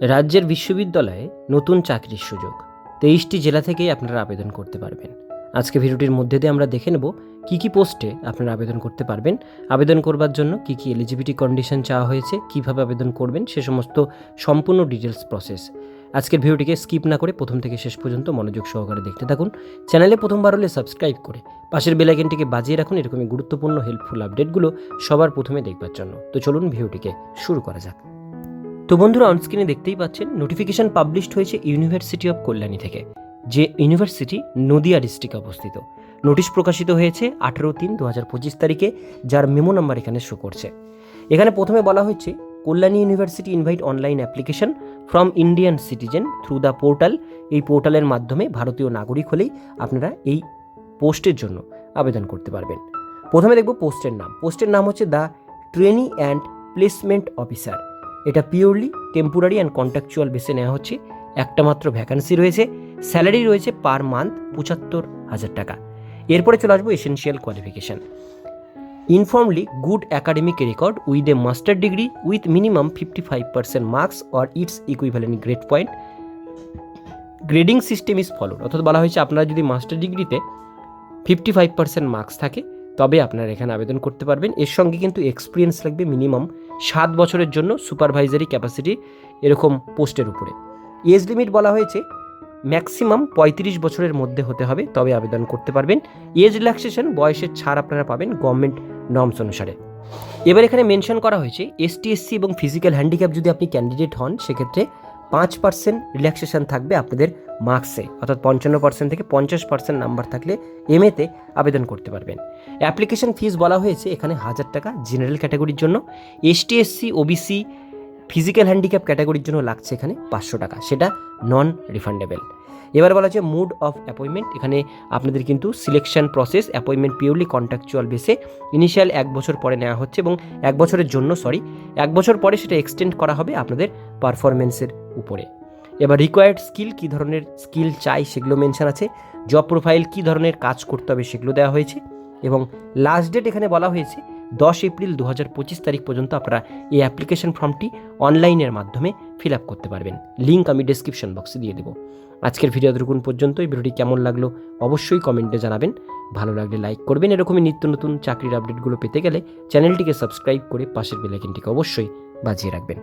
রাজ্যের বিশ্ববিদ্যালয়ে নতুন চাকরির সুযোগ। তেইশটি জেলা থেকেই আপনারা আবেদন করতে পারবেন। আজকে ভিডিওটির মধ্যে দিয়ে আমরা দেখে নেব কী কী পোস্টে আপনারা আবেদন করতে পারবেন, আবেদন করবার জন্য কী কী এলিজিবিলিটি কন্ডিশন চাওয়া হয়েছে, কীভাবে আবেদন করবেন, সে সমস্ত সম্পূর্ণ ডিটেলস প্রসেস আজকের ভিডিওটিকে স্কিপ না করে প্রথম থেকে শেষ পর্যন্ত মনোযোগ সহকারে দেখতে থাকুন। চ্যানেলে প্রথমবার হলে সাবস্ক্রাইব করে পাশের বেলাইকেনটিকে বাজিয়ে রাখুন, এরকমই গুরুত্বপূর্ণ হেল্পফুল আপডেটগুলো সবার প্রথমে দেখবার জন্য। তো চলুন ভিডিওটিকে শুরু করা যাক। তো বন্ধুরা অনস্ক্রিনে দেখতেই পাচ্ছেন নোটিফিকেশন পাবলিশড হয়েছে ইউনিভার্সিটি অফ কল্যাণী থেকে, যে ইউনিভার্সিটি নদিয়া ডিস্ট্রিক্টে অবস্থিত। নোটিশ প্রকাশিত হয়েছে আঠেরো তিন দু হাজার পঁচিশ তারিখে, যার মেমো নাম্বার এখানে শো করছে। এখানে প্রথমে বলা হয়েছে Kalyani university invite online application from Indian citizen through the portal এই পোর্টালের মাধ্যমে ভারতীয় নাগরিক হলেই আপনারা এই পোস্টের জন্য আবেদন করতে পারবেন। প্রথমে দেখব পোস্টের নাম। পোস্টের নাম হচ্ছে the trainee and placement officer এটা পিওরলি টেম্পোরারি অ্যান্ড কন্ট্রাকচুয়াল বেসে নেওয়া হচ্ছে। একটা মাত্র ভ্যাকান্সি রয়েছে। স্যালারি রয়েছে পার মান্থ পঁচাত্তর হাজার টাকা। এরপরে চলে আসব essential qualification informally good academic record with a master degree with minimum fifty five percent marks or its equivalent grade point grading system is followed অর্থাৎ বলা হয়েছে আপনারা যদি মাস্টার ডিগ্রিতে ফিফটি ফাইভ পার্সেন্ট মার্কস থাকে, তবে আপনারা এখানে আবেদন করতে পারবেন। এর সঙ্গে কিন্তু এক্সপিরিয়েন্স লাগবে মিনিমাম সাত বছরের জন্য সুপারভাইজারি ক্যাপাসিটি এরকম পোস্টের উপরে। এজ লিমিট বলা হয়েছে, ম্যাক্সিমাম পঁয়ত্রিশ বছরের মধ্যে হতে হবে, তবে আবেদন করতে পারবেন। এজ রিল্যাক্সেশন বয়সের ছাড় আপনারা পাবেন গভর্নমেন্ট নর্মস অনুসারে। এবার এখানে মেনশন করা হয়েছে এসসি এবং ফিজিক্যাল হ্যান্ডিক্যাপ যদি আপনি ক্যান্ডিডেট হন, সেক্ষেত্রে পাঁচ পার্সেন্ট রিল্যাক্সেশন থাকবে আপনাদের মার্কসে অর্থাৎ পঞ্চান্ন পার্সেন্ট থেকে পঞ্চাশ পার্সেন্ট নাম্বার থাকলে এমএতে আবেদন করতে পারবেন। অ্যাপ্লিকেশন ফিস বলা হয়েছে এখানে হাজার টাকা জেনারেল ক্যাটাগরির জন্য। ST SC OBC physical handicap ক্যাটাগরির জন্য লাগছে এখানে পাঁচশো টাকা। সেটা নন রিফান্ডেবল এবার বলা হচ্ছে মুড অফ অ্যাপয়েন্টমেন্ট এখানে আপনাদের কিন্তু selection process appointment purely contractual বেসে ইনিশিয়াল এক বছর পরে নেওয়া হচ্ছে এবং এক বছরের জন্য সরি এক বছর পরে সেটা এক্সটেন্ড করা হবে আপনাদের পারফরমেন্সের উপরে। এবার রিকোয়ার্ড স্কিল কী ধরনের স্কিল চাই সেগুলো মেনশন আছে। জব প্রোফাইল কী ধরনের কাজ করতে হবে সেগুলো দেওয়া হয়েছে। এবং লাস্ট ডেট এখানে বলা হয়েছে দশ এপ্রিল দু পঁচিশ তারিখ পর্যন্ত আপনারা এই অ্যাপ্লিকেশন ফর্মটি অনলাইনের মাধ্যমে ফিল আপ করতে পারবেন। লিঙ্ক আমি ডিসক্রিপশন বক্সে দিয়ে দেবো। আজকের ভিডিও দুগুণ পর্যন্ত এই ভিডিওটি কেমন লাগল অবশ্যই কমেন্টে জানাবেন। ভালো লাগলে লাইক করবেন। এরকমই নিত্য নতুন চাকরির আপডেটগুলো পেতে গেলে চ্যানেলটিকে সাবস্ক্রাইব করে পাশের বেলাইকিনটিকে অবশ্যই বাজিয়ে রাখবেন।